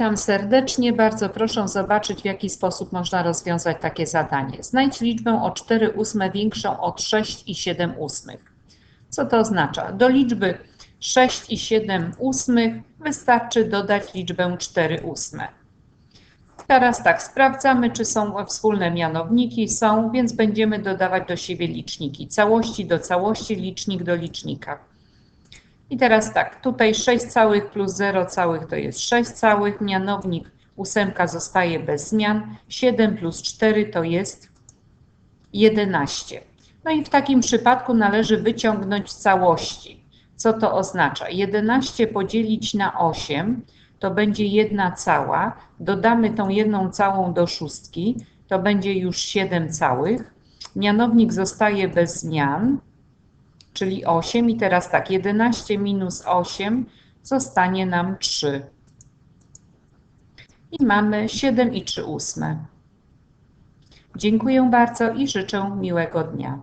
Witam serdecznie. Bardzo proszę zobaczyć, w jaki sposób można rozwiązać takie zadanie. Znajdź liczbę o 4 ósme większą od 6 i 7 ósmych. Co to oznacza? Do liczby 6 i 7 ósmych wystarczy dodać liczbę 4 ósme. Teraz tak, sprawdzamy, czy są wspólne mianowniki. Są, więc będziemy dodawać do siebie liczniki. Całości do całości, licznik do licznika. I teraz tak, tutaj 6 całych plus 0 całych to jest 6 całych, mianownik ósemka zostaje bez zmian, 7 plus 4 to jest 11. No i w takim przypadku należy wyciągnąć całości. Co to oznacza? 11 podzielić na 8 to będzie jedna cała, dodamy tą jedną całą do szóstki, to będzie już 7 całych, mianownik zostaje bez zmian, czyli 8 i teraz tak, 11 minus 8 zostanie nam 3. I mamy 7 i 3 ósme. Dziękuję bardzo i życzę miłego dnia.